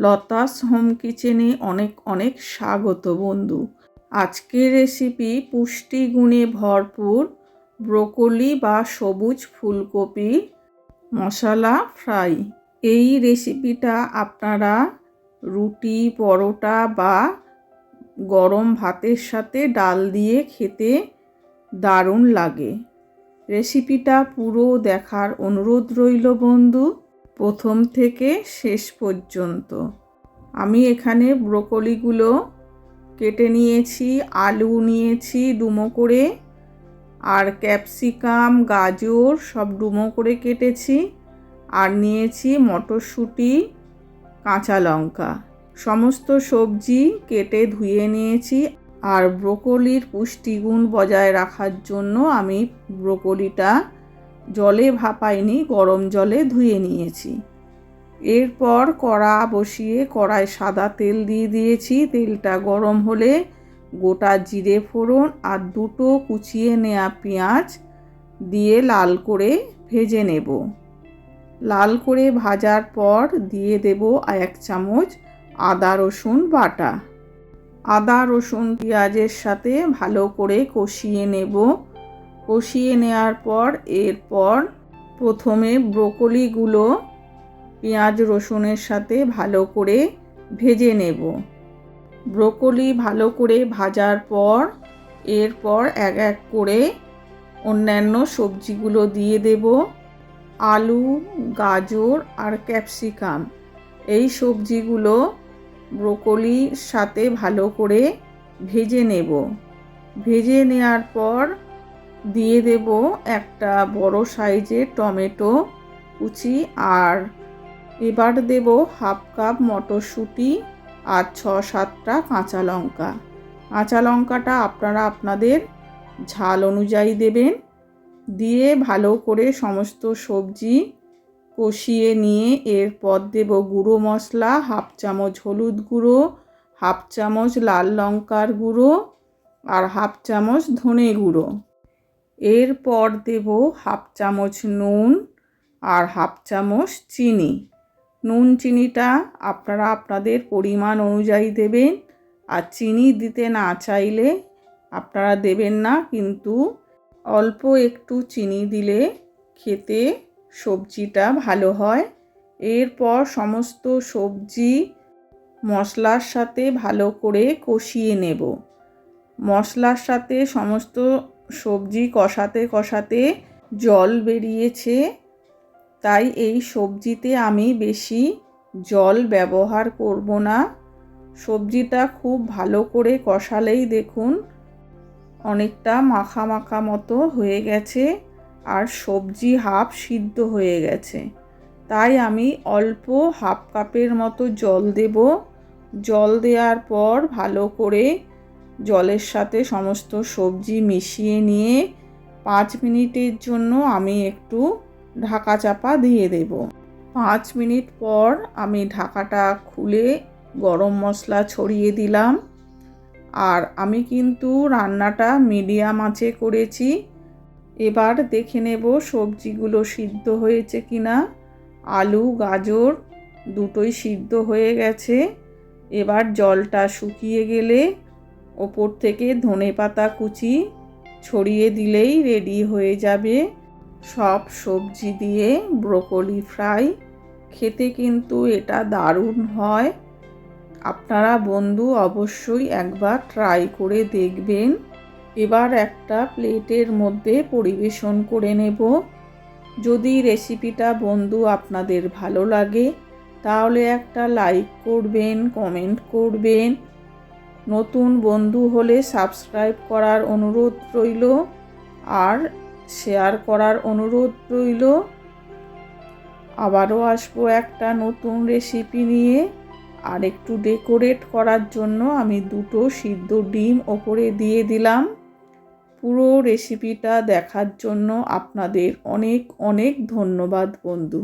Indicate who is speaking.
Speaker 1: Lata's home কিচেনে অনেক অনেক স্বাগত বন্ধু। আজকের রেসিপি পুষ্টিগুণে ভরপুর ব্রোকলি বা সবুজ ফুলকপি মশলা ফ্রাই। এই রেসিপিটা আপনারা রুটি, পরোটা বা গরম ভাতের সাথে ডাল দিয়ে খেতে দারুণ লাগে। রেসিপিটা পুরো দেখার অনুরোধ রইল বন্ধু। প্রথম থেকে শেষ পর্যন্ত। আমি এখানে ব্রোকলিগুলো কেটে নিয়েছি, আলু নিয়েছি ডুমো করে, আর ক্যাপসিকাম, গাজর সব ডুমো করে কেটেছি, আর নিয়েছি মটরশুঁটি, কাঁচা লঙ্কা। সমস্ত সবজি কেটে ধুয়ে নিয়েছি, আর ব্রোকলির পুষ্টিগুণ বজায় রাখার জন্য আমি ব্রোকলিটা জলে ভাপাইনি, গরম জলে ধুয়ে নিয়েছি। এরপর কড়া বসিয়ে কড়ায় সাদা তেল দিয়ে দিয়েছি। তেলটা গরম হলে গোটা জিরে ফোড়ন আর দুটো কুচিয়ে নেওয়া পেঁয়াজ দিয়ে লাল করে ভেজে নেব। লাল করে ভাজার পর দিয়ে দেব এক চামচ আদা রসুন বাটা। আদা রসুন পেঁয়াজের সাথে ভালো করে কষিয়ে নেব। কষিয়ে নেওয়ার পর এরপর প্রথমে ব্রোকলিগুলো পেঁয়াজ রসুনের সাথে ভালো করে ভেজে নেব। ব্রোকলি ভালো করে ভাজার পর এরপর এক এক করে অন্যান্য সবজিগুলো দিয়ে দেব। আলু, গাজর আর ক্যাপসিকাম। এই সবজিগুলো ব্রোকলির সাথে ভালো করে ভেজে নেব। ভেজে নেওয়ার পর দিয়ে দেব একটা বড় সাইজের টমেটো কুচি আর এবার দেব হাফ কাপ মটরশুঁটি আর ছ সাতটা কাঁচা লঙ্কা। কাঁচা লঙ্কাটা আপনারা আপনাদের ঝাল অনুযায়ী দেবেন। দিয়ে ভালো করে সমস্ত সবজি কষিয়ে নিয়ে এরপর দেব গুঁড়ো মশলা, হাফ চামচ হলুদ গুঁড়ো, হাফ চামচ লাল লঙ্কার গুঁড়ো আর হাফ চামচ ধনে গুঁড়ো। এরপর দেব হাফ চামচ নুন আর হাফ চামচ চিনি। নুন চিনিটা আপনারা আপনাদের পরিমাণ অনুযায়ী দেবেন আর চিনি দিতে না চাইলে আপনারা দেবেন না, কিন্তু অল্প একটু চিনি দিলে খেতে সবজিটা ভালো হয়। এরপর সমস্ত সবজি মশলার সাথে ভালো করে কষিয়ে নেব। মশলার সাথে সমস্ত সবজি কষাতে কষাতে জল বেরিয়েছে। তাই এই সবজিতে আমি বেশি জল ব্যবহার করব না। সবজিটা খুব ভালো করে কষালেই দেখুন, অনেকটা মাখা মাখা মতো হয়ে গেছে আর সবজি হাফ সিদ্ধ হয়ে গেছে। তাই আমি অল্প হাফ কাপের মতো জল দেব। জল দেওয়ার পর ভালো করে জলের সাথে সমস্ত সবজি মিশিয়ে নিয়ে পাঁচ মিনিটের জন্য আমি একটু ঢাকা চাপা দিয়ে দেব। পাঁচ মিনিট পর আমি ঢাকাটা খুলে গরম মশলা ছড়িয়ে দিলাম। আর আমি কিন্তু রান্নাটা মিডিয়াম আঁচে করেছি। এবার দেখে নেব সবজিগুলো সিদ্ধ হয়েছে কি না আলু, গাজর দুটোই সিদ্ধ হয়ে গেছে। এবার জলটা শুকিয়ে গেলে ওপর থেকে ধনে পাতা কুচি ছড়িয়ে দিলেই রেডি হয়ে যাবে। সব সবজি দিয়ে ব্রোকলি ফ্রাই। খেতে কিন্তু এটা দারুণ হয়। আপনারা বন্ধু অবশ্যই একবার ট্রাই করে দেখবেন। এবার একটা প্লেটের মধ্যে পরিবেশন করে নেব। যদি রেসিপিটা বন্ধু আপনাদের ভালো লাগে, তাহলে একটা লাইক করবেন, কমেন্ট করবেন। নতুন বন্ধু হলে সাবস্ক্রাইব করার অনুরোধ রইল আর শেয়ার করার অনুরোধ রইল। আবারও আসব একটা নতুন রেসিপি নিয়ে। আর একটু ডেকোরেট করার জন্য আমি দুটো সিদ্ধ ডিম ওপরে দিয়ে দিলাম। পুরো রেসিপিটা দেখার জন্য আপনাদের অনেক অনেক ধন্যবাদ বন্ধু।